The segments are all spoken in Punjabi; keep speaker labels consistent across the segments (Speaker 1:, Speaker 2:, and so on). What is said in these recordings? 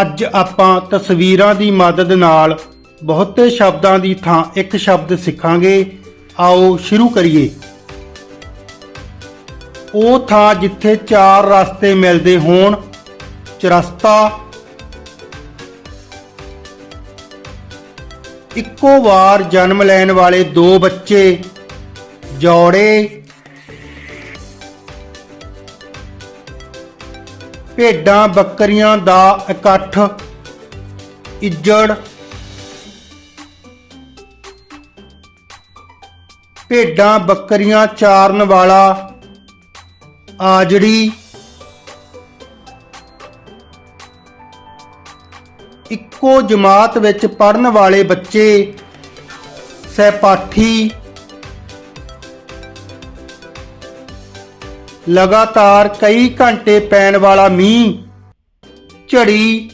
Speaker 1: ਅੱਜ ਆਪਾਂ ਤਸਵੀਰਾਂ ਦੀ ਮਦਦ ਨਾਲ ਬਹੁਤੇ ਸ਼ਬਦਾਂ ਦੀ ਥਾਂ ਇੱਕ ਸ਼ਬਦ ਸਿੱਖਾਂਗੇ। ਆਓ ਸ਼ੁਰੂ ਕਰੀਏ। ਉਹ ਥਾਂ ਜਿੱਥੇ ਚਾਰ ਰਸਤੇ ਮਿਲਦੇ ਹੋਣ, ਚਰਸਤਾ। ਇੱਕੋ ਵਾਰ ਜਨਮ ਲੈਣ ਵਾਲੇ ਦੋ ਬੱਚੇ, ਜੋੜੇ। ਭੇਡਾਂ, ਬੱਕਰੀਆਂ ਦਾ ਇਕੱਠ, ਇੱਜੜ। ਭੇਡਾਂ, ਬੱਕਰੀਆਂ ਚਾਰਨ ਵਾਲਾ ਆਜੜੀ। ਇੱਕੋ ਜਮਾਤ ਵਿੱਚ ਪੜਨ ਵਾਲੇ ਬੱਚੇ, ਸਹਿਪਾਠੀ ਲਗਾਤਾਰ ਕਈ ਘੰਟੇ ਪੈਣ ਵਾਲਾ ਮੀਂਹ, ਝੜੀ।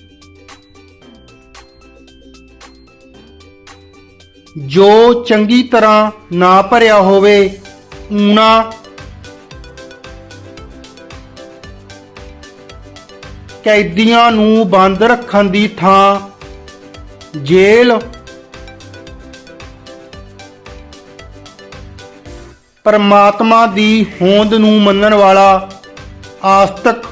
Speaker 1: ਜੋ ਚੰਗੀ ਤਰ੍ਹਾਂ ਨਾ ਭਰਿਆ ਹੋਵੇ, ਊਣਾ। ਕੈਦੀਆਂ ਨੂੰ ਬੰਦ ਰੱਖਣ ਦੀ ਥਾਂ, ਜੇਲ੍ਹ। ਪਰਮਾਤਮਾ ਦੀ ਹੋਂਦ ਨੂੰ ਮੰਨਣ ਵਾਲਾ ਆਸਤਕ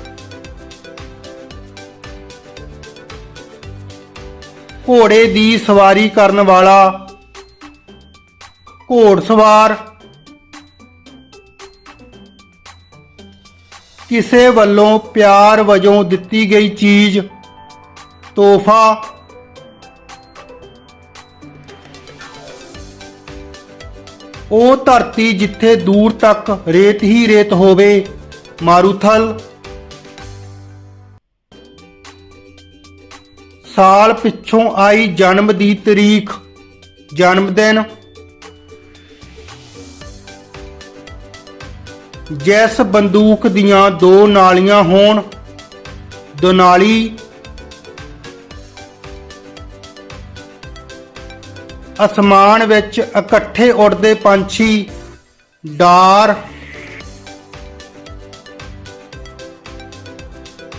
Speaker 1: ਘੋੜੇ ਦੀ ਸਵਾਰੀ ਕਰਨ ਵਾਲਾ ਘੋੜਸਵਾਰ ਕਿਸੇ ਵੱਲੋਂ ਪਿਆਰ ਵਜੋਂ ਦਿੱਤੀ ਗਈ ਚੀਜ਼ ਤੋਹਫਾ ਉਹ ਧਰਤੀ ਜਿੱਥੇ ਦੂਰ ਤੱਕ ਰੇਤ ਹੀ ਰੇਤ ਹੋਵੇ। ਮਾਰੂਥਲ। ਸਾਲ ਪਿੱਛੋਂ ਆਈ ਜਨਮ ਦੀ ਤਰੀਕ, ਜਨਮ ਦਿਨ। ਜੈਸ ਬੰਦੂਕ ਦੀਆਂ ਦੋ ਨਾਲੀਆਂ ਹੋਣ, ਦੁਨਾਲੀ। ਅਸਮਾਨ ਵਿੱਚ ਇਕੱਠੇ ਉੱਡਦੇ ਪੰਛੀ ਡਾਰ,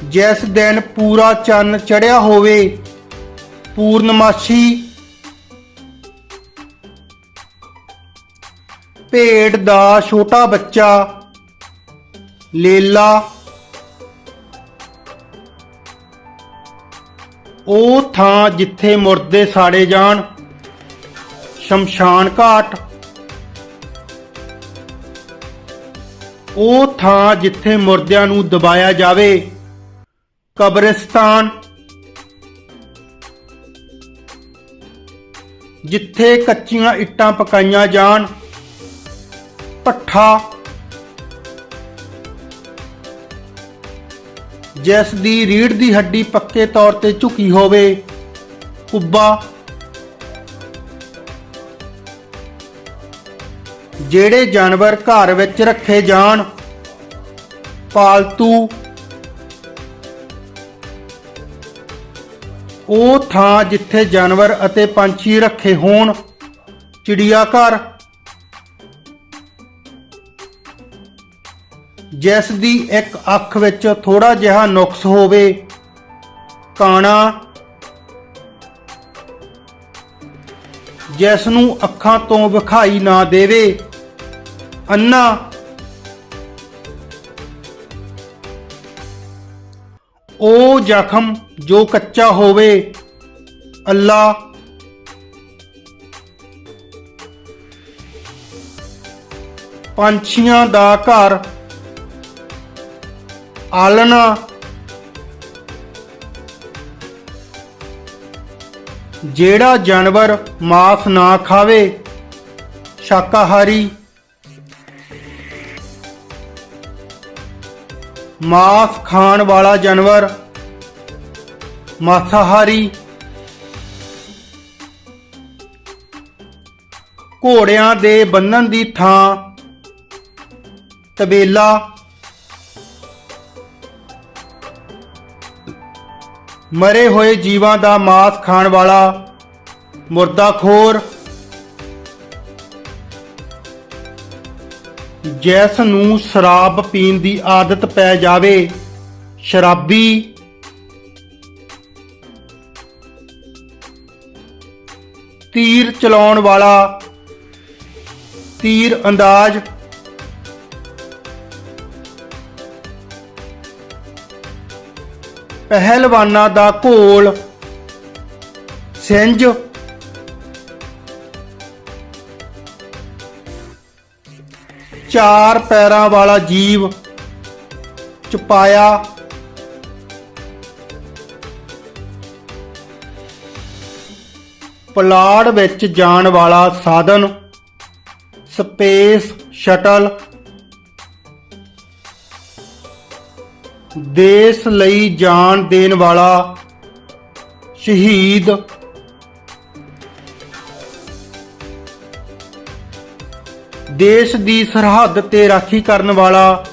Speaker 1: ਜਿਸ ਦਿਨ ਪੂਰਾ ਚੰਨ ਚੜਿਆ ਹੋਵੇ, ਪੂਰਨਮਾਸ਼ੀ ਭੇਡ ਦਾ ਛੋਟਾ ਬੱਚਾ ਲੇਲਾ, ਉਹ ਥਾਂ ਜਿੱਥੇ ਮੁਰਦੇ ਸਾੜੇ ਜਾਣ। ਸ਼ਮਸ਼ਾਨ ਘਾਟ। ਉਹ ਥਾਂ ਜਿੱਥੇ ਮੁਰਦਿਆਂ ਨੂੰ ਦਬਾਇਆ ਜਾਵੇ। ਕਬਰਿਸਤਾਨ। ਜਿੱਥੇ ਕੱਚੀਆਂ ਇੱਟਾਂ ਪਕਾਈਆਂ ਜਾਣ। ਪੱਠਾ ਜਿਸ ਦੀ ਰੀੜ ਦੀ ਹੱਡੀ ਪੱਕੇ ਤੌਰ ਤੇ ਝੁਕੀ ਹੋਵੇ। ਕੁੱਬਾ। ਜਿਹੜੇ ਜਾਨਵਰ ਘਰ ਵਿੱਚ ਰੱਖੇ ਜਾਣ, ਪਾਲਤੂ। ਉਹ ਥਾਂ ਜਿੱਥੇ ਜਾਨਵਰ ਅਤੇ ਪੰਛੀ ਰੱਖੇ ਹੋਣ ਚਿੜੀਆ ਘਰ ਜਿਸ ਦੀ ਇੱਕ ਅੱਖ ਵਿੱਚ ਥੋੜਾ ਜਿਹਾ ਨੁਕਸ ਹੋਵੇ, ਕਾਣਾ। ਜਿਸ ਨੂੰ ਅੱਖਾਂ ਤੋਂ ਵਿਖਾਈ ਨਾ ਦੇਵੇ ਅੰਨਾ। ਉਹ ਜ਼ਖਮ ਜੋ ਕੱਚਾ ਹੋਵੇ, ਅੱਲਾ। ਪੰਛੀਆਂ ਦਾ ਘਰ ਆਲਣਾ ਜਿਹੜਾ ਜਾਨਵਰ ਮਾਸ ਨਾ ਖਾਵੇ, ਸ਼ਾਕਾਹਾਰੀ ਮਾਸ ਖਾਣ ਵਾਲਾ ਜਾਨਵਰ, ਮਾਸਾਹਾਰੀ, ਘੋੜਿਆਂ ਦੇ ਬੰਨਣ ਦੀ ਥਾਂ, ਤਬੇਲਾ, ਮਰੇ ਹੋਏ ਜੀਵਾਂ ਦਾ ਮਾਸ ਖਾਣ ਵਾਲਾ ਮੁਰਦਾਖੋਰ ਜੈਸ ਨੂੰ ਸ਼ਰਾਬ ਪੀਣ ਦੀ ਆਦਤ ਪੈ ਜਾਵੇ। ਸ਼ਰਾਬੀ ਤੀਰ ਚਲਾਉਣ ਵਾਲਾ, ਤੀਰ ਅੰਦਾਜ਼। ਪਹਿਲਵਾਨਾਂ ਦਾ ਘੋਲ, ਸਿੰਜ। ਚਾਰ ਪੈਰਾਂ ਵਾਲਾ ਜੀਵ ਚੁਪਾਇਆ। ਪਲਾੜ ਵਿੱਚ ਜਾਣ ਵਾਲਾ ਸਾਧਨ, ਸਪੇਸ ਸ਼ਟਲ, ਦੇਸ਼ ਲਈ ਜਾਨ ਦੇਣ ਵਾਲਾ ਸ਼ਹੀਦ ਦੇਸ਼ ਦੀ ਸਰਹੱਦ ਤੇ ਰਾਖੀ ਕਰਨ ਵਾਲਾ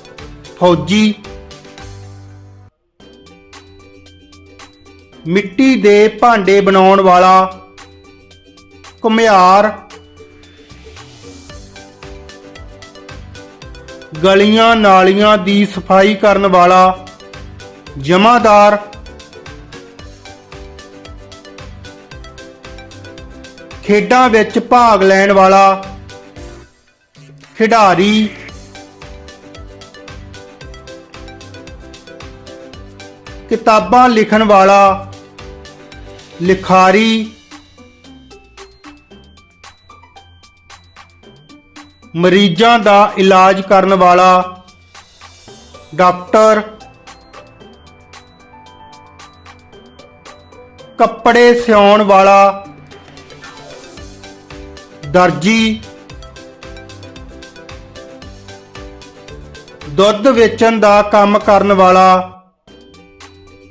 Speaker 1: ਫੌਜੀ। ਮਿੱਟੀ ਦੇ ਭਾਂਡੇ ਬਣਾਉਣ ਵਾਲਾ ਘੁਮਿਆਰ। ਗਲੀਆਂ ਨਾਲੀਆਂ ਦੀ ਸਫ਼ਾਈ ਕਰਨ ਵਾਲਾ ਜਮਾਦਾਰ। ਖੇਡਾਂ ਵਿੱਚ ਭਾਗ ਲੈਣ ਵਾਲਾ ਖਿਡਾਰੀ। ਕਿਤਾਬਾਂ ਲਿਖਣ ਵਾਲਾ, ਲਿਖਾਰੀ। ਮਰੀਜ਼ਾਂ ਦਾ ਇਲਾਜ ਕਰਨ ਵਾਲਾ, ਡਾਕਟਰ। ਕੱਪੜੇ ਸਿਉਣ ਵਾਲਾ, ਦਰਜੀ। ਦੁੱਧ ਵੇਚਣ ਦਾ ਕੰਮ ਕਰਨ ਵਾਲਾ।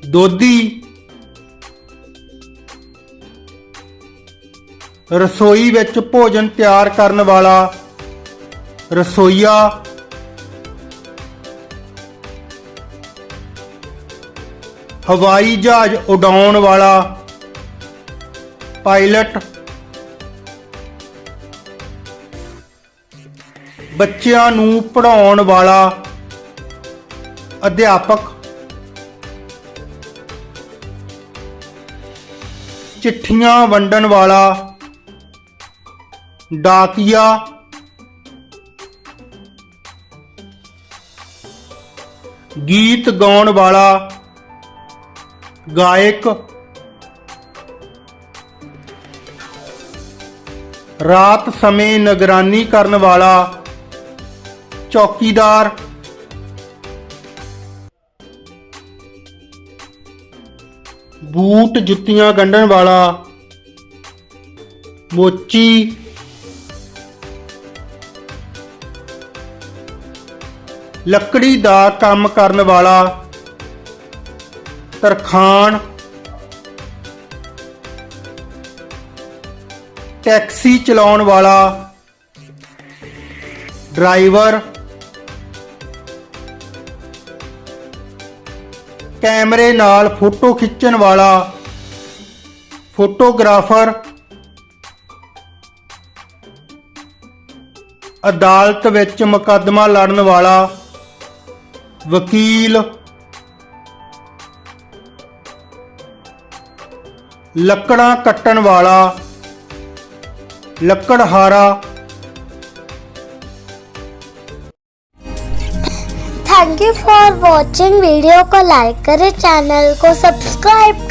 Speaker 1: ਦੋਧੀ। ਰਸੋਈ ਵਿੱਚ ਭੋਜਨ ਤਿਆਰ ਕਰਨ ਵਾਲਾ। ਰਸੋਈਆ। ਹਵਾਈ ਜਹਾਜ਼ ਉਡਾਉਣ ਵਾਲਾ। ਪਾਇਲਟ। ਬੱਚਿਆਂ ਨੂੰ ਪੜ੍ਹਾਉਣ ਵਾਲਾ। ਅਧਿਆਪਕ। ਚਿੱਠੀਆਂ ਵੰਡਣ ਵਾਲਾ। ਡਾਕੀਆ। ਗੀਤ ਗਾਉਣ ਵਾਲਾ। ਗਾਇਕ। ਰਾਤ ਸਮੇਂ ਨਿਗਰਾਨੀ ਕਰਨ ਵਾਲਾ। ਚੌਕੀਦਾਰ। ਬੂਟ ਜੁੱਤੀਆਂ ਗੰਢਣ ਵਾਲਾ, ਮੋਚੀ। ਲੱਕੜੀ ਦਾ ਕੰਮ ਕਰਨ ਵਾਲਾ ਤਰਖਾਨ ਟੈਕਸੀ ਚਲਾਉਣ ਵਾਲਾ, ਡਰਾਈਵਰ। ਕੈਮਰੇ ਨਾਲ ਫੋਟੋ ਖਿੱਚਣ ਵਾਲਾ ਫੋਟੋਗ੍ਰਾਫਰ ਅਦਾਲਤ ਵਿੱਚ ਮੁਕੱਦਮਾ ਲੜਨ ਵਾਲਾ ਵਕੀਲ ਲੱਕੜਾਂ ਕੱਟਣ ਵਾਲਾ ਲੱਕੜਹਾਰਾ
Speaker 2: thank you for watching video को लाइक करें चैनल को सब्सक्राइब करें